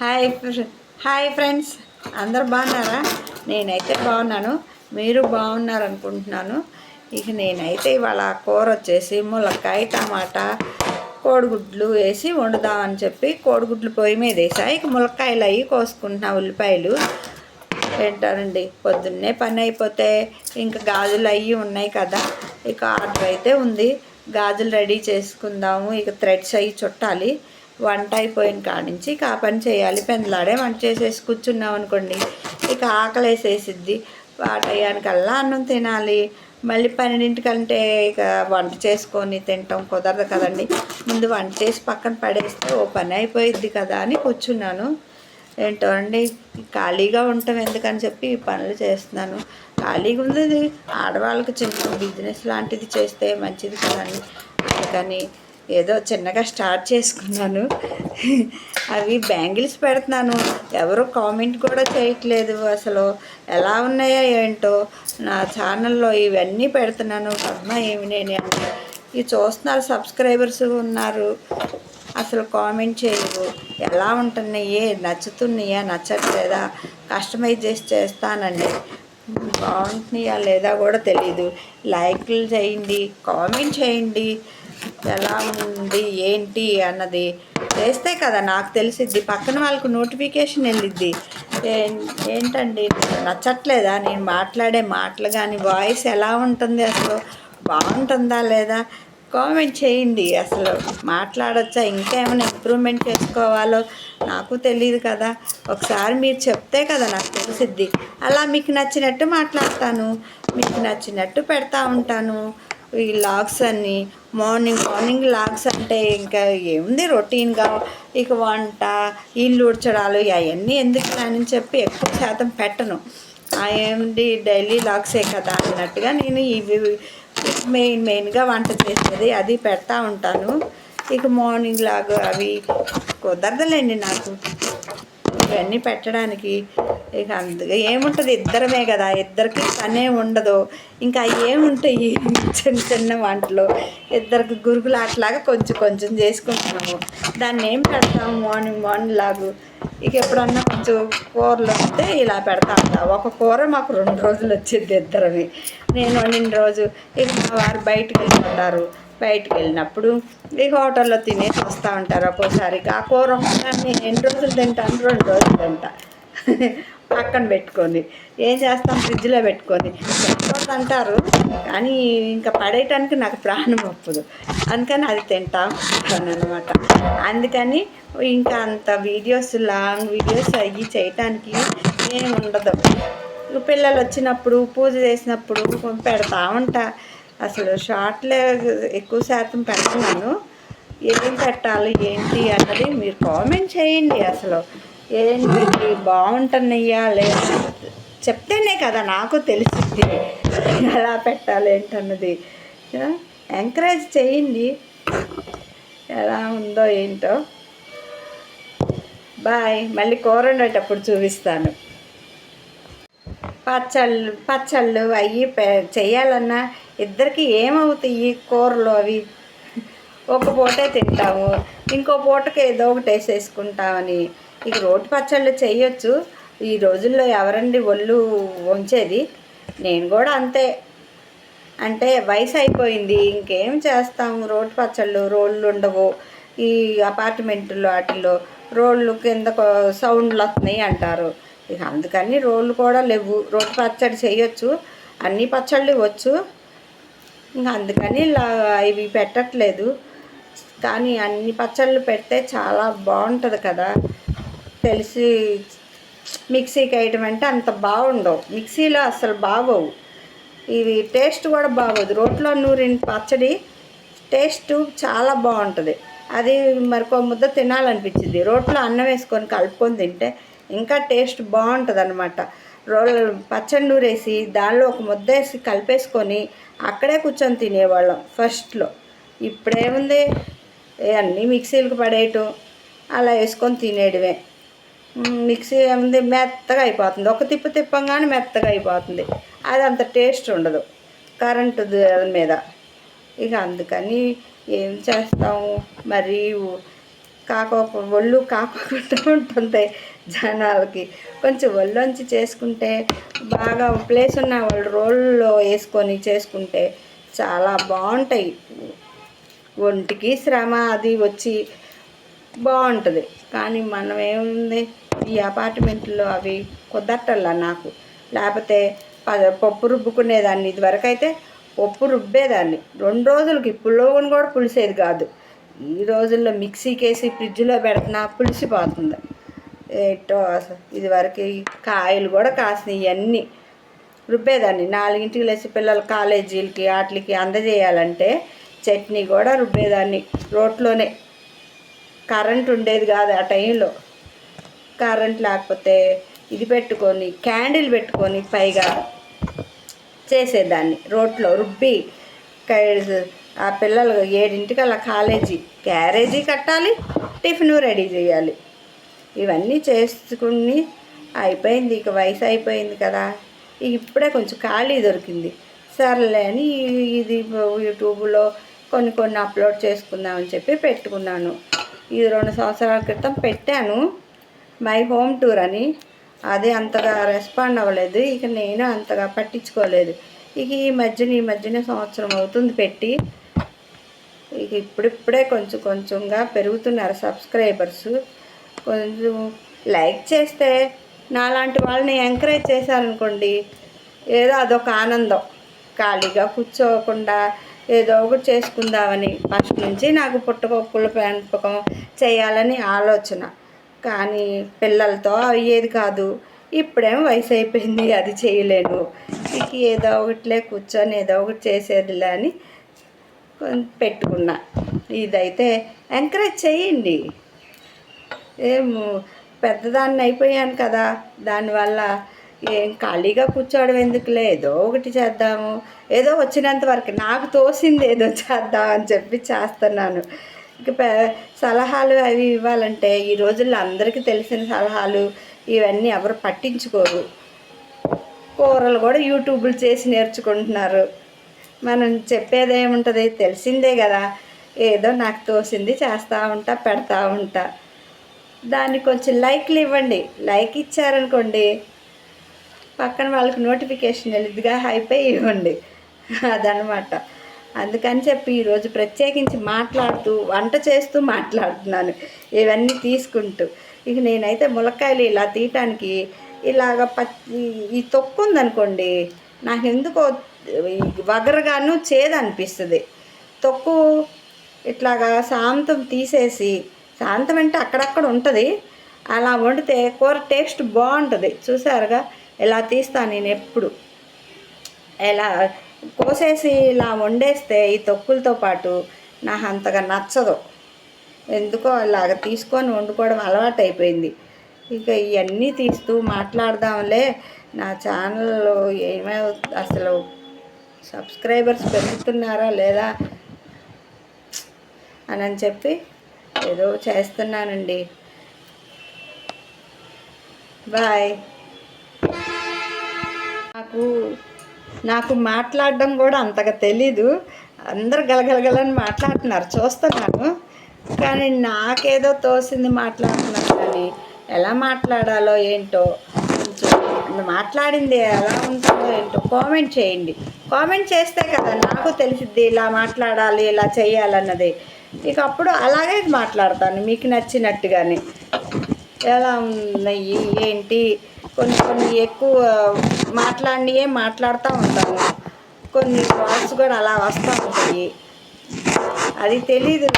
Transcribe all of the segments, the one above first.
Hi hi friends. అందరు బాగున్నారా? నేనైతే బాగున్నాను. మీరు బాగున్నారు అనుకుంటున్నాను ఇక నేనైతే ఇవాళ కూర వచ్చేసి ములక్కాయ టమాటా కోడిగుడ్లు వేసి వండుదామని చెప్పి కోడిగుడ్లు పొయ్యి మీద వేసా. ఇక ములక్కాయలు అవి కోసుకుంటున్నా ఉల్లిపాయలు. ఏంటారండి పొద్దున్నే పని అయిపోతే ఇంకా గాజులు అవి ఉన్నాయి కదా. ఇక ఆర్డర్ అయితే ఉంది. గాజులు రెడీ చేసుకుందాము. ఇక థ్రెడ్స్ అవి చుట్టాలి. వంట అయిపోయిన కాడ నుంచి ఇక ఆ పని చేయాలి. పెందలాడే వంట చేసేసి కూర్చున్నాం అనుకోండి. ఇక ఆకలి వేసేసిద్ది ఆ టయానికల్లా అన్నం తినాలి. మళ్ళీ పన్నెండింటికంటే ఇక వంట చేసుకొని తినటం కుదరదు కదండి. ముందు వంట చేసి పక్కన పడేస్తే ఓ పని అయిపోయిద్ది కదా అని కూర్చున్నాను. ఏంటో అండి? ఖాళీగా ఉండటం ఎందుకని చెప్పి ఈ పనులు చేస్తున్నాను. ఖాళీగా ఉంది ఆడవాళ్ళకి చిన్న బిజినెస్ లాంటిది చేస్తే మంచిది కదండి. అందుకని ఏదో చిన్నగా స్టార్ట్ చేసుకున్నాను. అవి బ్యాంగిల్స్ పెడుతున్నాను. ఎవరు కామెంట్ కూడా చేయట్లేదు అసలు. ఎలా ఉన్నాయో ఏంటో నా ఛానల్లో ఇవన్నీ పెడుతున్నాను. పద్మ ఏమి నేను అని ఇవి చూస్తున్నారు సబ్స్క్రైబర్స్ ఉన్నారు. అసలు కామెంట్ చేయవు ఎలా ఉంటున్నాయి? నచ్చుతున్నాయా? నచ్చట్లేదా? కస్టమైజ్ చేసి చేస్తానండి. బాగుంటున్నాయా లేదా కూడా తెలీదు. లైక్లు చేయండి కామెంట్ చేయండి. ఎలా ఉంది ఏంటి అన్నది చేస్తే కదా నాకు తెలిసిద్ది. పక్కన వాళ్ళకు నోటిఫికేషన్ వెళ్ళిద్ది. ఏంటండి? నచ్చట్లేదా? నేను మాట్లాడే మాటలు కానీ వాయిస్ ఎలా ఉంటుంది అసలు? బాగుంటుందా లేదా? కామెంట్ చేయండి. అసలు మాట్లాడచ్చా? ఇంకా ఏమైనా ఇంప్రూవ్మెంట్ చేసుకోవాలో నాకు తెలియదు కదా. ఒకసారి మీరు చెప్తే కదా నాకు తెలిసిద్ది. అలా మీకు నచ్చినట్టు మాట్లాడతాను. మీకు నచ్చినట్టు పెడతా ఉంటాను. ఈ లాగ్స్ అన్నీ మార్నింగ్ మార్నింగ్ లాగ్స్ అంటే ఇంకా ఏముంది? రొటీన్గా ఇక వంట ఇల్లు ఉడ్చడాలు అవన్నీ ఎందుకు అని చెప్పి ఎక్కువ శాతం పెట్టను. ఆ డైలీ లాగ్సే కదా అన్నట్టుగా నేను ఇవి మెయిన్ మెయిన్గా వంట చేసేది అది పెడతా ఉంటాను. ఇక మార్నింగ్ లాగ్ అవి కుదరదులేండి నాకు. ఇవన్నీ పెట్టడానికి ఇక అందుకే ఏముంటుంది? ఇద్దరమే కదా. ఇద్దరికి పనే ఉండదు. ఇంకా ఏముంటాయి చిన్న చిన్న వంటలు? ఇద్దరికి గురుగులు అట్లాగా కొంచెం కొంచెం చేసుకుంటున్నాము. దాన్ని ఏం పెడతాము మార్నింగ్ మార్నింగ్ లాగు. ఇక ఎప్పుడన్నా కొంచెం కూరలు వస్తే ఇలా పెడతా ఉంటా. ఒక కూర మాకు రెండు రోజులు వచ్చింది ఇద్దరమే నేను వండిన రోజు ఇక మా వారు బయటకు వెళ్ళిపోతారు. బయటకు వెళ్ళినప్పుడు ఇక హోటల్లో తినేసి వస్తూ ఉంటారు ఒక్కోసారి. ఆ కూర ఒక్కదాన్ని ఎన్ని రోజులు తింటాను? రెండు రోజులు తింటా. పక్కన పెట్టుకొని ఏం చేస్తాం? ఫ్రిడ్జ్లో పెట్టుకొని. పెట్టుకోవద్దు అంటారు కానీ ఇంకా పడేయటానికి నాకు ప్రాణం ఒప్పదు. అందుకని అది తింటాం అనమాట అందుకని ఇంకా అంత వీడియోస్ లాంగ్ వీడియోస్ అవి చేయటానికి ఏం ఉండదు. పిల్లలు వచ్చినప్పుడు పూజ చేసినప్పుడు పెడతా ఉంటా. అసలు షార్ట్లే ఎక్కువ శాతం పెడుతున్నాను ఏం పెట్టాలి ఏంటి అన్నది మీరు కామెంట్ చేయండి అసలు. ఏంటి బాగుంటున్నాయా లేదా. చెప్తేనే కదా నాకు తెలిసింది. ఎలా పెట్టాలి ఏంటన్నది. ఎంకరేజ్ చేయండి. ఎలా ఉందో ఏంటో. బాయ్. మళ్ళీ కూర వండేటప్పుడు చూపిస్తాను. పచ్చళ్ళు పచ్చళ్ళు అవి పె- చేయాలన్నా ఇద్దరికి ఏమవుతాయి కూరలు అవి? ఒక పూటే తింటాము. ఇంకో పూటకి ఏదో ఒకటి వేసేసుకుంటామని. ఇక రోటి పచ్చళ్ళు చేయొచ్చు. ఈ రోజుల్లో ఎవరండి ఒళ్ళు వంచేది? నేను కూడా అంతే. అంటే వయసు అయిపోయింది ఇంకేం చేస్తాము రోడ్డు పచ్చళ్ళు రోళ్ళు ఉండవు. ఈ అపార్ట్మెంట్లో వాటిల్లో రోళ్ళు కింద సౌండ్లు వస్తున్నాయి అంటారు. ఇక అందుకని రోళ్ళు కూడా లేవు. రోటి పచ్చడి చేయొచ్చు. అన్ని పచ్చళ్ళు వచ్చు ఇంకా అందుకని ఇలా ఇవి పెట్టట్లేదు. కానీ అన్ని పచ్చళ్ళు పెడితే చాలా బాగుంటుంది కదా. తెలిసి మిక్సీకి వేయటం అంటే అంత బాగుండవు. మిక్సీలో అసలు బాగోవు. ఇవి టేస్ట్ కూడా బాగోదు. రోట్లో నూరిన పచ్చడి టేస్ట్ చాలా బాగుంటుంది. అది మరికో ముద్ద తినాలనిపించింది. రోట్లో అన్నం వేసుకొని కలుపుకొని తింటే ఇంకా టేస్ట్ బాగుంటుంది అనమాట రోల్ పచ్చడి నూరేసి దానిలో ఒక ముద్ద వేసి కలిపేసుకొని అక్కడే కూర్చొని తినేవాళ్ళం ఫస్ట్లో. ఇప్పుడేముంది? ఏ అన్నీ మిక్సీలకు పడేయటం. అలా వేసుకొని తినేయడమే. మిక్సీ ఏముంది మెత్తగా అయిపోతుంది. ఒక తిప్పు తిప్పంగానే మెత్తగా అయిపోతుంది. అది అంత టేస్ట్ ఉండదు. కరెంటు దాని మీద. ఇక అందుకని ఏం చేస్తాము? మరి కాకోక ఒళ్ళు కాకుండా ఉంటుంది జనాలకి. కొంచెం ఒళ్ళొంచి చేసుకుంటే బాగా ప్లేస్ ఉన్న వాళ్ళు రోల్లో వేసుకొని చేసుకుంటే చాలా బాగుంటాయి. ఒంటికి శ్రమ అది వచ్చి బాగుంటుంది. కానీ మనం ఏముంది ఈ అపార్ట్మెంట్లో అవి కుదరటల్లా నాకు. లేకపోతే ప- పప్పు రుబ్బుకునేదాన్ని ఇదివరకైతే పప్పు రుబ్బేదాన్ని. రెండు రోజులకి పులోగుని కూడా పులిసేది కాదు. ఈ రోజుల్లో మిక్సీకి వేసి ఫ్రిడ్జ్లో పెడుతున్నా పులిసిపోతుంది. ఏటో అసలు ఇదివరకు కాయలు కూడా కాసినాయి ఇవన్నీ రుబ్బేదాన్ని. నాలుగింటికి లేచి పిల్లలు కాలేజీలకి వాటికి అందజేయాలంటే చట్నీ కూడా రుబ్బేదాన్ని రోట్లోనే. కరెంట్ ఉండేది కాదు ఆ టైంలో. కరెంట్ లేకపోతే ఇది పెట్టుకొని క్యాండిల్ పెట్టుకొని పైగా చేసేదాన్ని. రోట్లో రుబ్బి ఆ పిల్లలు ఏడింటికి అలా కాలేజీ క్యారేజీ కట్టాలి టిఫిన్ రెడీ చేయాలి. ఇవన్నీ చేసుకుని అయిపోయింది ఇక వయసు అయిపోయింది కదా. ఇక ఇప్పుడే కొంచెం ఖాళీ దొరికింది. సర్లే అని ఇది యూట్యూబ్లో కొన్ని కొన్ని అప్లోడ్ చేసుకుందామని చెప్పి పెట్టుకున్నాను. ఇది రెండు సంవత్సరాల క్రితం పెట్టాను. మై హోమ్ టూర్ అని. అదే అంతగా రెస్పాండ్ అవ్వలేదు. ఇక నేను అంతగా పట్టించుకోలేదు. ఇక ఈ మధ్యన ఈ మధ్యనే సంవత్సరం అవుతుంది పెట్టి. ఇక ఇప్పుడిప్పుడే కొంచెం కొంచెంగా పెరుగుతున్నారు సబ్స్క్రైబర్స్. కొంచెం లైక్ చేస్తే నాలాంటి వాళ్ళని ఎంకరేజ్ చేశారనుకోండి ఏదో అదొక ఆనందం. ఖాళీగా కూర్చోకుండా ఏదో ఒకటి చేసుకుందామని. ఫస్ట్ నుంచి నాకు పుట్టగొప్పుల పెంపకం చేయాలని ఆలోచన. కానీ పిల్లలతో అయ్యేది కాదు. ఇప్పుడేం వయసు అయిపోయింది అది చేయలేను. ఇక ఏదో ఒకటిలే కూర్చొని ఏదో ఒకటి చేసేదిలే అని పెట్టుకున్నా. ఇదైతే ఎంకరేజ్ చేయండి. ఏం పెద్దదాన్ని అయిపోయాను కదా. దానివల్ల ఏం ఖాళీగా కూర్చోవడం ఎందుకులే? ఏదో ఒకటి చేద్దాము. ఏదో వచ్చినంత వరకు నాకు తోసింది ఏదో చేద్దాం అని చెప్పి చేస్తున్నాను. ఇక సలహాలు అవి ఇవ్వాలంటే ఈ రోజుల్లో అందరికీ తెలిసిన సలహాలు ఇవన్నీ ఎవరు పట్టించుకోరు. కూరలు కూడా యూట్యూబ్లు చేసి నేర్చుకుంటున్నారు. మనం చెప్పేది ఏముంటుంది తెలిసిందే కదా. ఏదో నాకు తోసింది చేస్తూ ఉంటా పెడతా ఉంటా. దానికి కొంచెం లైక్లు ఇవ్వండి. లైక్ ఇచ్చారనుకోండి పక్కన వాళ్ళకి నోటిఫికేషన్ వెళ్ళిద్దిగా అయిపోయి ఇవ్వండి. అదనమాట. అందుకని చెప్పి ఈరోజు ప్రత్యేకించి మాట్లాడుతూ వంట చేస్తూ మాట్లాడుతున్నాను. ఇవన్నీ తీసుకుంటూ. ఇక నేనైతే ములక్కాయలు ఇలా తీయటానికి ఇలాగ పచ్చి ఈ తొక్కు ఉందనుకోండి నాకు ఎందుకో వగరగాను చేదనిపిస్తుంది. తొక్కు ఇట్లాగా శాంతం తీసేసి శాంతం అంటే అక్కడక్కడ ఉంటుంది. అలా వండితే కూర టేస్ట్ బాగుంటుంది. చూసారుగా? ఇలా తీస్తాను నేను ఎప్పుడు. ఎలా కోసేసి ఇలా వండేస్తే ఈ తొక్కులతో పాటు నాకు అంతగా నచ్చదు. ఎందుకో ఇలాగ తీసుకొని వండుకోవడం అలవాటు అయిపోయింది ఇక ఇవన్నీ తీస్తూ మాట్లాడదాంలే. నా ఛానల్లో ఏమై అసలు సబ్స్క్రైబర్స్ పెరుగుతున్నారా లేదా అని చెప్పి ఏదో చేస్తున్నానండి. బాయ్. నాకు మాట్లాడడం కూడా అంతగా తెలీదు. అందరు గలగలగలని మాట్లాడుతున్నారు చూస్తున్నాను. కానీ నాకేదో తోసింది మాట్లాడుతున్నాను కానీ ఎలా మాట్లాడాలో ఏంటో కొంచెం మాట్లాడింది ఎలా ఉంటుందో ఏంటో కామెంట్ చేయండి. కామెంట్ చేస్తే కదా నాకు తెలిసిద్ది ఇలా మాట్లాడాలి ఇలా చేయాలన్నది. ఇక అప్పుడు అలాగే మాట్లాడతాను మీకు నచ్చినట్టుగానే. ఎలా ఉన్నాయి ఏంటి? కొన్ని కొన్ని ఎక్కువ మాట్లాడినయే మాట్లాడుతూ ఉంటాను కొన్ని వర్డ్స్ కూడా అలా వస్తూ ఉంటాయి. అది తెలీదు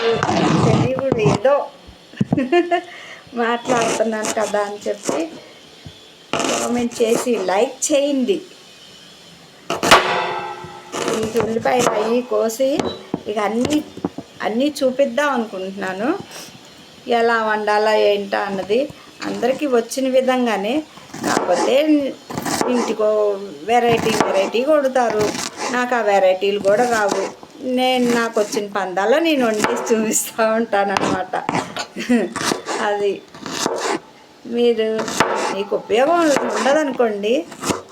తెలియదు ఏదో మాట్లాడుతున్నాను కదా అని చెప్పి కామెంట్ చేసి లైక్ చేయండి. ఈ ఉల్లిపాయలు అవి కోసి ఇక అన్నీ అన్నీ చూపిద్దాం అనుకుంటున్నాను. ఎలా వండాలా ఏంటా అన్నది అందరికీ వచ్చిన విధంగానే కాకపోతే ఇంటికో వెరైటీ వెరైటీ కొడతారు. నాకు ఆ వెరైటీలు కూడా రావు. నేను నాకు వచ్చిన పందాలో నేను వండి చూపిస్తూ ఉంటాను అనమాట అది మీరు మీకు ఉపయోగం ఉండదనుకోండి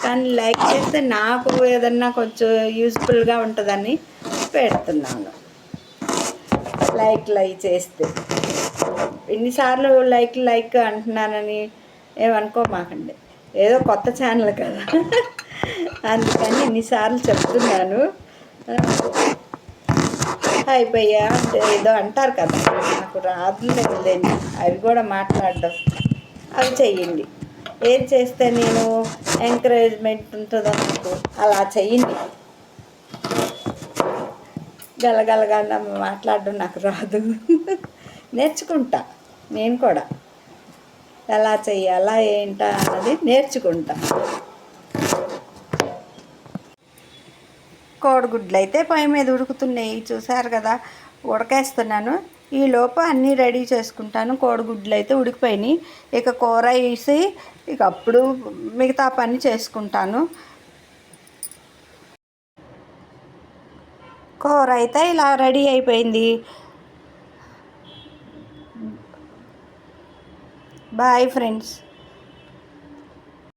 కానీ లైక్ చేస్తే నాకు ఏదన్నా కొంచెం యూస్ఫుల్గా ఉంటుందని పెడుతున్నాను. లైక్ లైక్ చేస్తే. ఎన్నిసార్లు లైక్ లైక్ అంటున్నానని ఏమనుకోమాకండి. ఏదో కొత్త ఛానల్ కదా. అందుకని ఎన్నిసార్లు చెప్తున్నాను. అయిపోయా? అంటే ఏదో అంటారు కదా నాకు రాదులేదండి అవి కూడా మాట్లాడడం. అవి చెయ్యండి. ఏం చేస్తే నేను ఎంకరేజ్మెంట్ ఉంటుందో నాకు అలా చెయ్యండి. గలగలగా మాట్లాడడం నాకు రాదు. నేర్చుకుంటా. నేను కూడా. ఎలా చేయాలా ఏంటా అన్నది నేర్చుకుంటాం. కోడిగుడ్లు అయితే పొయ్యి మీద ఉడుకుతున్నాయి చూసారు కదా? ఉడకేస్తున్నాను. ఈ లోపు అన్నీ రెడీ చేసుకుంటాను. కోడిగుడ్లు అయితే ఉడికిపోయినాయి. ఇక కూర వేసి ఇక అప్పుడు మిగతా పని చేసుకుంటాను. కూర అయితే ఇలా రెడీ అయిపోయింది. Bye friends